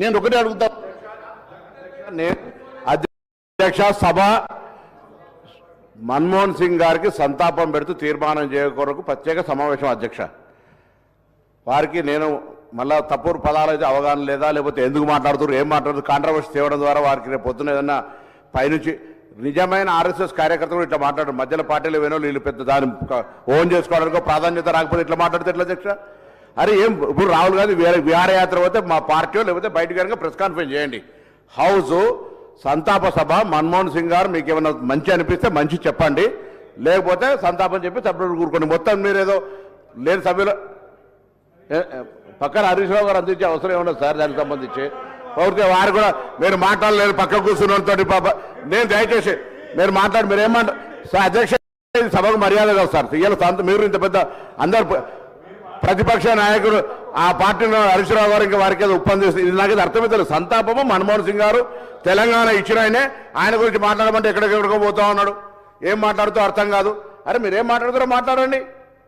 నేను ఒకటే అడుగుతా. నేను అధ్యక్ష సభ మన్మోహన్ సింగ్ గారికి సంతాపం పెడుతూ తీర్మానం చేయకొరకు ప్రత్యేక సమావేశం అధ్యక్ష. వారికి నేను మళ్ళా తప్పుడు పదాలు అయితే అవగాహన లేదా లేకపోతే ఎందుకు మాట్లాడుతున్నారు ఏం మాట్లాడుతున్నారు కాంట్రవర్సీ తేవడం ద్వారా వారికి రేపు పొద్దున ఏదన్నా పైనుంచి నిజమైన ఆర్ఎస్ఎస్ కార్యకర్తలు ఇట్లా మాట్లాడారు. మధ్యలో పార్టీలు వేనో వీళ్ళు పెద్ద దాన్ని ఓన్ చేసుకోవడానికి ప్రాధాన్యత రాకపోతే ఇట్లా మాట్లాడితే ఎట్లా అధ్యక్ష? అరే ఏం ఇప్పుడు రాహుల్ గాంధీ వేరే విహారయాత్ర పోతే మా పార్టీ లేకపోతే బయట కనుక ప్రెస్ కాన్ఫరెన్స్ చేయండి. హౌస్ సంతాప సభ మన్మోహన్ సింగ్ గారు మీకు ఏమైనా మంచి అనిపిస్తే మంచి చెప్పండి. లేకపోతే సంతాపం చెప్పి సభ్యులు కూరుకోండి మొత్తం మీరు ఏదో లేని సభ్యులు పక్కన హరీష్ రావు గారు అందించే అవసరం ఏమన్నా సార్ దానికి సంబంధించి. ఓకే వారు కూడా మీరు మాట్లాడలేరు పక్క కూర్చున్నతో పాప. నేను దయచేసి మీరు మాట్లాడి మీరు ఏమంటారు సార్ అధ్యక్ష సభకు మర్యాద కాదు సార్. ఇవాళ సంత మీరు ఇంత పెద్ద అందరు ప్రతిపక్ష నాయకుడు ఆ పార్టీలో హరీష్ రావు గారు ఇంకా వారికి ఏదో ఒప్పందిస్తుంది ఇది నాకు అర్థమే అర్థమవుతుంది సంతాపము మన్మోహన్ సింగ్ గారు తెలంగాణ ఇచ్చిన ఆయనే. ఆయన గురించి మాట్లాడమంటే ఎక్కడికెక్కడికో పోతా ఉన్నాడు. ఏం మాట్లాడుతూ అర్థం కాదు. అరే మీరేం మాట్లాడుతారో మాట్లాడండి.